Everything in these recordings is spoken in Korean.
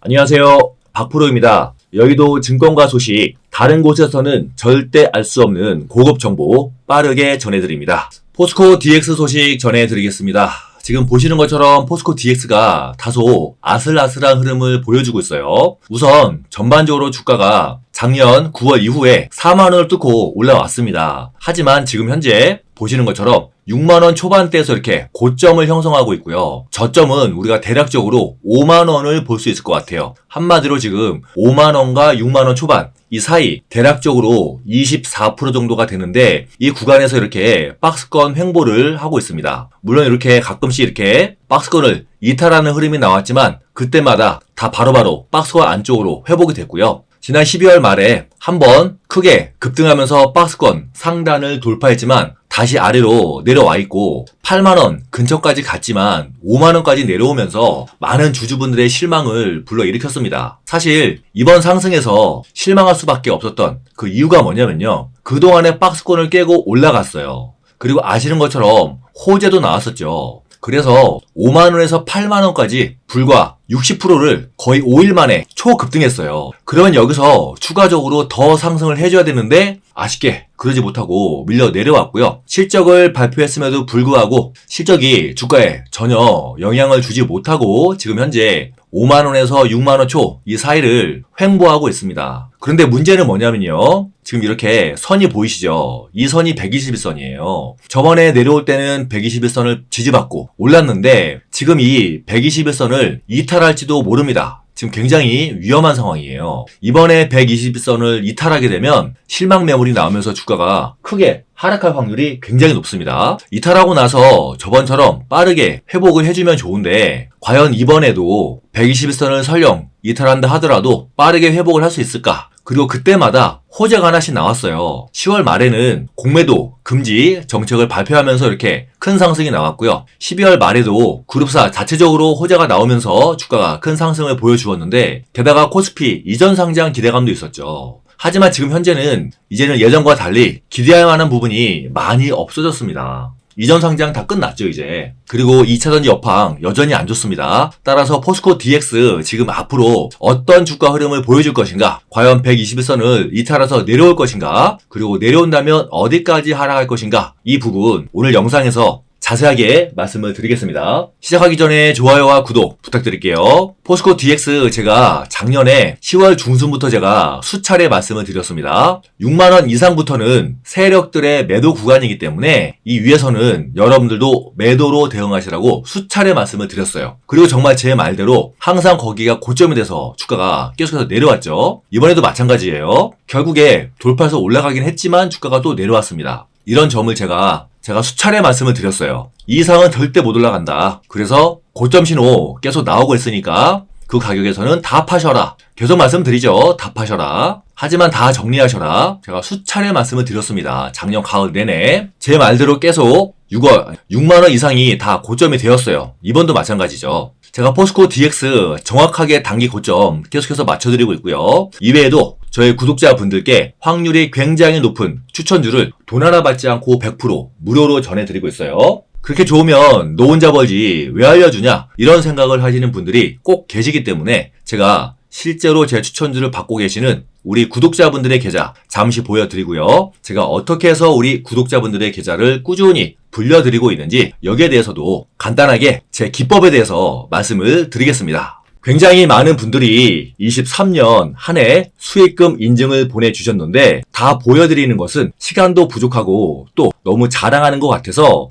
안녕하세요. 박프로입니다. 여의도 증권가 소식, 다른 곳에서는 절대 알 수 없는 고급 정보 빠르게 전해드립니다. 포스코 DX 소식 전해드리겠습니다. 지금 보시는 것처럼 포스코 DX가 다소 아슬아슬한 흐름을 보여주고 있어요. 우선 전반적으로 주가가 작년 9월 이후에 4만원을 뚫고 올라왔습니다. 하지만 지금 현재 보시는 것처럼 6만원 초반대에서 이렇게 고점을 형성하고 있고요. 저점은 우리가 대략적으로 5만원을 볼 수 있을 것 같아요. 한마디로 지금 5만원과 6만원 초반 이 사이 대략적으로 24% 정도가 되는데 이 구간에서 이렇게 박스권 횡보를 하고 있습니다. 물론 이렇게 가끔씩 이렇게 박스권을 이탈하는 흐름이 나왔지만 그때마다 다 바로바로 박스권 안쪽으로 회복이 됐고요. 지난 12월 말에 한번 크게 급등하면서 박스권 상단을 돌파했지만 다시 아래로 내려와 있고 8만원 근처까지 갔지만 5만원까지 내려오면서 많은 주주분들의 실망을 불러일으켰습니다. 사실 이번 상승에서 실망할 수밖에 없었던 그 이유가 뭐냐면요. 그동안에 박스권을 깨고 올라갔어요. 그리고 아시는 것처럼 호재도 나왔었죠. 그래서 5만원에서 8만원까지 불과 60%를 거의 5일 만에 초급등했어요. 그러면 여기서 추가적으로 더 상승을 해줘야 되는데 아쉽게 그러지 못하고 밀려 내려왔고요. 실적을 발표했음에도 불구하고 실적이 주가에 전혀 영향을 주지 못하고 지금 현재 5만원에서 6만원 초 이 사이를 횡보하고 있습니다. 그런데 문제는 뭐냐면요. 지금 이렇게 선이 보이시죠? 이 선이 121선이에요. 저번에 내려올 때는 121선을 지지받고 올랐는데 지금 이 121선을 이탈할지도 모릅니다. 지금 굉장히 위험한 상황이에요. 이번에 121선을 이탈하게 되면 실망 매물이 나오면서 주가가 크게 하락할 확률이 굉장히 높습니다. 이탈하고 나서 저번처럼 빠르게 회복을 해주면 좋은데 과연 이번에도 121선을 설령 이탈한다 하더라도 빠르게 회복을 할 수 있을까? 그리고 그때마다 호재가 하나씩 나왔어요. 10월 말에는 공매도 금지 정책을 발표하면서 이렇게 큰 상승이 나왔고요. 12월 말에도 그룹사 자체적으로 호재가 나오면서 주가가 큰 상승을 보여주었는데 게다가 코스피 이전 상장 기대감도 있었죠. 하지만 지금 현재는 이제는 예전과 달리 기대할 만한 부분이 많이 없어졌습니다. 이전 상장 다 끝났죠, 이제. 그리고 2차전지 여팡 여전히 안 좋습니다. 따라서 포스코 DX 지금 앞으로 어떤 주가 흐름을 보여줄 것인가? 과연 121선을 이탈해서 내려올 것인가? 그리고 내려온다면 어디까지 하락할 것인가? 이 부분 오늘 영상에서 자세하게 말씀을 드리겠습니다. 시작하기 전에 좋아요와 구독 부탁드릴게요. 포스코 DX 제가 작년에 10월 중순부터 제가 수차례 말씀을 드렸습니다. 6만원 이상부터는 세력들의 매도 구간이기 때문에 이 위에서는 여러분들도 매도로 대응하시라고 수차례 말씀을 드렸어요. 그리고 정말 제 말대로 항상 거기가 고점이 돼서 주가가 계속해서 내려왔죠. 이번에도 마찬가지예요. 결국에 돌파해서 올라가긴 했지만 주가가 또 내려왔습니다. 이런 점을 제가 제가 수차례 말씀을 드렸어요. 이 이상은 절대 못 올라간다. 그래서 고점 신호 계속 나오고 있으니까 그 가격에서는 다 파셔라. 계속 말씀드리죠. 다 파셔라. 하지만 다 정리하셔라. 제가 수차례 말씀을 드렸습니다. 작년 가을 내내. 제 말대로 계속 6월, 6만 원 이상이 다 고점이 되었어요. 이번도 마찬가지죠. 제가 포스코 DX 정확하게 단기 고점 계속해서 맞춰드리고 있고요. 이외에도 저희 구독자분들께 확률이 굉장히 높은 추천주를 돈 하나 받지 않고 100% 무료로 전해드리고 있어요. 그렇게 좋으면 너 혼자 벌지 왜 알려주냐 이런 생각을 하시는 분들이 꼭 계시기 때문에 제가 실제로 제 추천주를 받고 계시는 우리 구독자분들의 계좌 잠시 보여드리고요. 제가 어떻게 해서 우리 구독자분들의 계좌를 꾸준히 불려드리고 있는지 여기에 대해서도 간단하게 제 기법에 대해서 말씀을 드리겠습니다. 굉장히 많은 분들이 23년 한 해 수익금 인증을 보내주셨는데 다 보여드리는 것은 시간도 부족하고 또 너무 자랑하는 것 같아서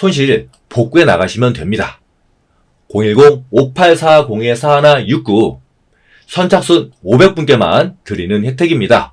손실 복구해 나가시면 됩니다. 010-5840-4169 선착순 500분께만 드리는 혜택입니다.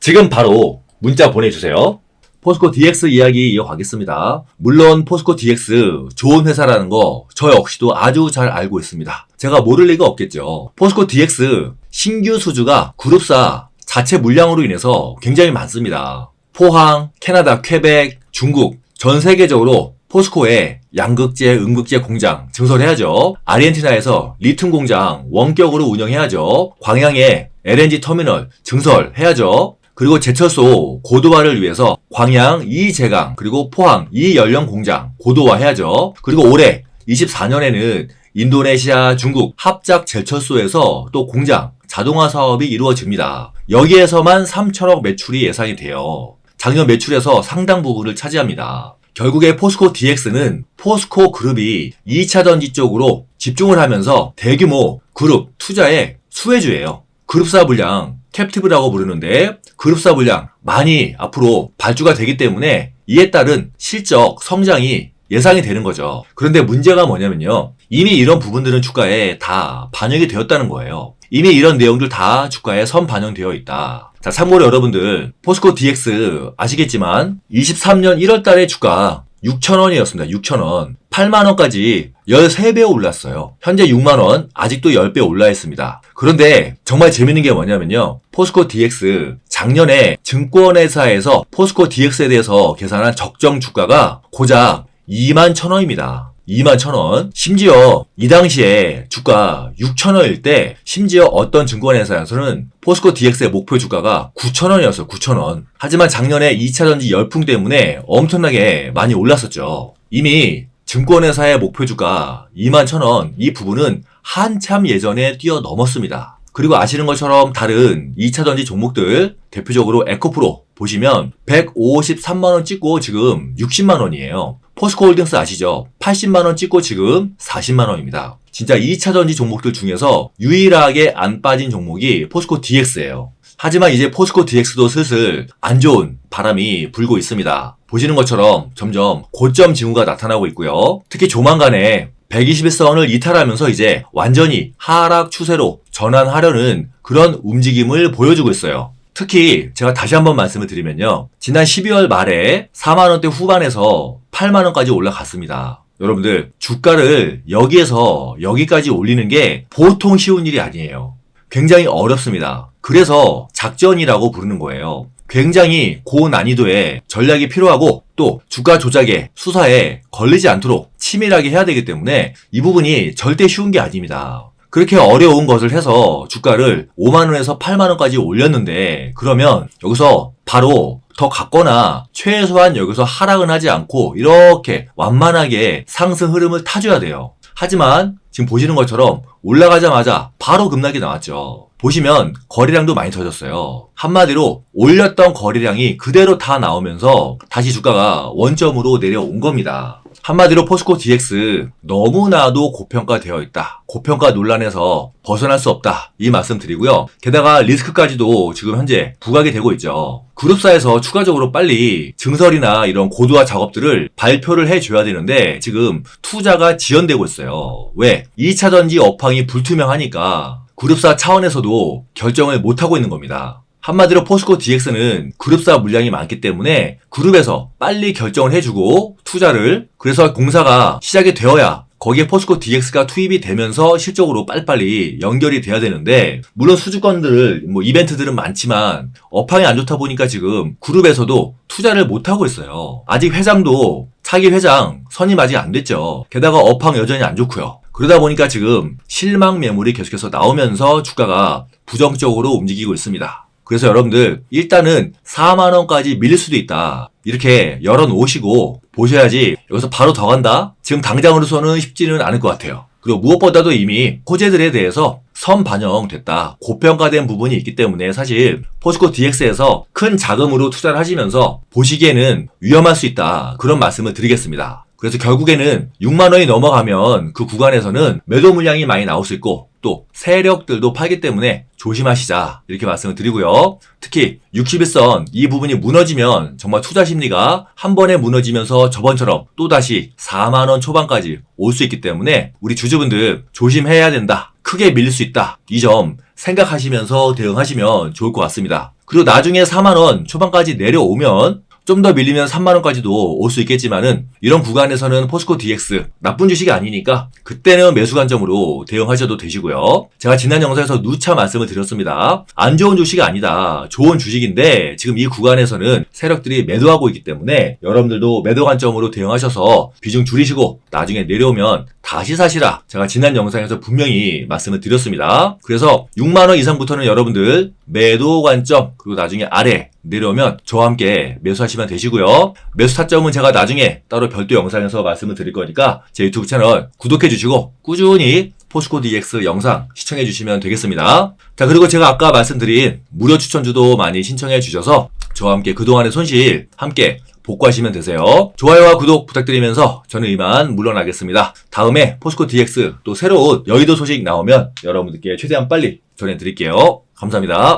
지금 바로 문자 보내주세요. 포스코 DX 이야기 이어가겠습니다. 물론 포스코 DX 좋은 회사라는 거 저 역시도 아주 잘 알고 있습니다. 제가 모를 리가 없겠죠. 포스코 DX 신규 수주가 그룹사 자체 물량으로 인해서 굉장히 많습니다. 포항, 캐나다, 퀘벡, 중국 전 세계적으로 포스코에 양극재, 음극재 공장 증설해야죠. 아르헨티나에서 리튬 공장 원격으로 운영해야죠. 광양에 LNG 터미널 증설해야죠. 그리고 제철소 고도화를 위해서 광양 2제강 그리고 포항 2연령 공장 고도화해야죠. 그리고 올해 24년에는 인도네시아, 중국 합작 제철소에서 또 공장 자동화 사업이 이루어집니다. 여기에서만 3천억 매출이 예상이 돼요. 작년 매출에서 상당 부분을 차지합니다. 결국에 포스코 DX는 포스코 그룹이 2차 전지 쪽으로 집중을 하면서 대규모 그룹 투자의 수혜주예요. 그룹사 물량 캡티브라고 부르는데 그룹사 물량 많이 앞으로 발주가 되기 때문에 이에 따른 실적 성장이 예상이 되는 거죠. 그런데 문제가 뭐냐면요. 이미 이런 부분들은 주가에 다 반영이 되었다는 거예요. 이미 이런 내용들 다 주가에 선 반영되어 있다. 자, 참고로 여러분들, 포스코 DX 아시겠지만, 23년 1월 달에 주가 6,000원이었습니다. 6,000원. 8만원까지 13배 올랐어요. 현재 6만원, 아직도 10배 올라 있습니다. 그런데 정말 재밌는 게 뭐냐면요. 포스코 DX, 작년에 증권회사에서 포스코 DX에 대해서 계산한 적정 주가가 고작 2만 1,000원입니다. 2만 1,000원. 심지어 이 당시에 주가 6,000원일 때 심지어 어떤 증권회사에서는 포스코 DX의 목표 주가가 9,000원이었어요. 9,000원. 하지만 작년에 2차 전지 열풍 때문에 엄청나게 많이 올랐었죠. 이미 증권회사의 목표 주가 2만 1,000원 이 부분은 한참 예전에 뛰어넘었습니다. 그리고 아시는 것처럼 다른 2차 전지 종목들 대표적으로 에코프로 보시면 153만원 찍고 지금 60만원이에요. 포스코홀딩스 아시죠? 80만원 찍고 지금 40만원입니다. 진짜 2차 전지 종목들 중에서 유일하게 안 빠진 종목이 포스코 DX예요. 하지만 이제 포스코 DX도 슬슬 안 좋은 바람이 불고 있습니다. 보시는 것처럼 점점 고점 징후가 나타나고 있고요. 특히 조만간에 121선을 이탈하면서 이제 완전히 하락 추세로 전환하려는 그런 움직임을 보여주고 있어요. 특히 제가 다시 한번 말씀을 드리면요. 지난 12월 말에 4만원대 후반에서 8만원까지 올라갔습니다. 여러분들, 주가를 여기에서 여기까지 올리는 게 보통 쉬운 일이 아니에요. 굉장히 어렵습니다. 그래서 작전이라고 부르는 거예요. 굉장히 고난이도의 전략이 필요하고 또 주가 조작에 수사에 걸리지 않도록 치밀하게 해야 되기 때문에 이 부분이 절대 쉬운 게 아닙니다. 그렇게 어려운 것을 해서 주가를 5만원에서 8만원까지 올렸는데 그러면 여기서 바로 더 갔거나 최소한 여기서 하락은 하지 않고 이렇게 완만하게 상승 흐름을 타줘야 돼요. 하지만 지금 보시는 것처럼 올라가자마자 바로 급락이 나왔죠. 보시면 거래량도 많이 터졌어요. 한마디로 올렸던 거래량이 그대로 다 나오면서 다시 주가가 원점으로 내려온 겁니다. 한마디로 포스코 DX 너무나도 고평가되어 있다. 고평가 논란에서 벗어날 수 없다. 이 말씀 드리고요. 게다가 리스크까지도 지금 현재 부각이 되고 있죠. 그룹사에서 추가적으로 빨리 증설이나 이런 고도화 작업들을 발표를 해줘야 되는데 지금 투자가 지연되고 있어요. 왜? 2차 전지 업황이 불투명하니까 그룹사 차원에서도 결정을 못하고 있는 겁니다. 한마디로 포스코 DX는 그룹사 물량이 많기 때문에 그룹에서 빨리 결정을 해주고 투자를 그래서 공사가 시작이 되어야 거기에 포스코 DX가 투입이 되면서 실적으로 빨리빨리 연결이 돼야 되는데 물론 수주권들 뭐 이벤트들은 많지만 업황이 안 좋다 보니까 지금 그룹에서도 투자를 못 하고 있어요. 아직 회장도 차기 회장 선임 아직 안 됐죠. 게다가 업황 여전히 안 좋고요. 그러다 보니까 지금 실망 매물이 계속해서 나오면서 주가가 부정적으로 움직이고 있습니다. 그래서 여러분들 일단은 4만 원까지 밀릴 수도 있다. 이렇게 열어 놓으시고 보셔야지 여기서 바로 더 간다? 지금 당장으로서는 쉽지는 않을 것 같아요. 그리고 무엇보다도 이미 호재들에 대해서 선 반영됐다. 고평가된 부분이 있기 때문에 사실 포스코 DX에서 큰 자금으로 투자를 하시면서 보시기에는 위험할 수 있다. 그런 말씀을 드리겠습니다. 그래서 결국에는 6만 원이 넘어가면 그 구간에서는 매도 물량이 많이 나올 수 있고 또 세력들도 팔기 때문에 조심하시자 이렇게 말씀을 드리고요. 특히 61선 이 부분이 무너지면 정말 투자 심리가 한 번에 무너지면서 저번처럼 또다시 4만 원 초반까지 올 수 있기 때문에 우리 주주분들 조심해야 된다. 크게 밀릴 수 있다. 이 점 생각하시면서 대응하시면 좋을 것 같습니다. 그리고 나중에 4만 원 초반까지 내려오면 좀 더 밀리면 3만원까지도 올 수 있겠지만은 이런 구간에서는 포스코 DX 나쁜 주식이 아니니까 그때는 매수 관점으로 대응하셔도 되시고요. 제가 지난 영상에서 누차 말씀을 드렸습니다. 안 좋은 주식이 아니다. 좋은 주식인데 지금 이 구간에서는 세력들이 매도하고 있기 때문에 여러분들도 매도 관점으로 대응하셔서 비중 줄이시고 나중에 내려오면 다시 사시라. 제가 지난 영상에서 분명히 말씀을 드렸습니다. 그래서 6만원 이상부터는 여러분들 매도 관점 그리고 나중에 아래 내려오면 저와 함께 매수하시면 되시고요. 매수 타점은 제가 나중에 따로 별도 영상에서 말씀을 드릴 거니까 제 유튜브 채널 구독해 주시고 꾸준히 포스코 DX 영상 시청해 주시면 되겠습니다. 자, 그리고 제가 아까 말씀드린 무료 추천주도 많이 신청해 주셔서 저와 함께 그동안의 손실 함께 복구하시면 되세요. 좋아요와 구독 부탁드리면서 저는 이만 물러나겠습니다. 다음에 포스코 DX 또 새로운 여의도 소식 나오면 여러분들께 최대한 빨리 전해드릴게요. 감사합니다.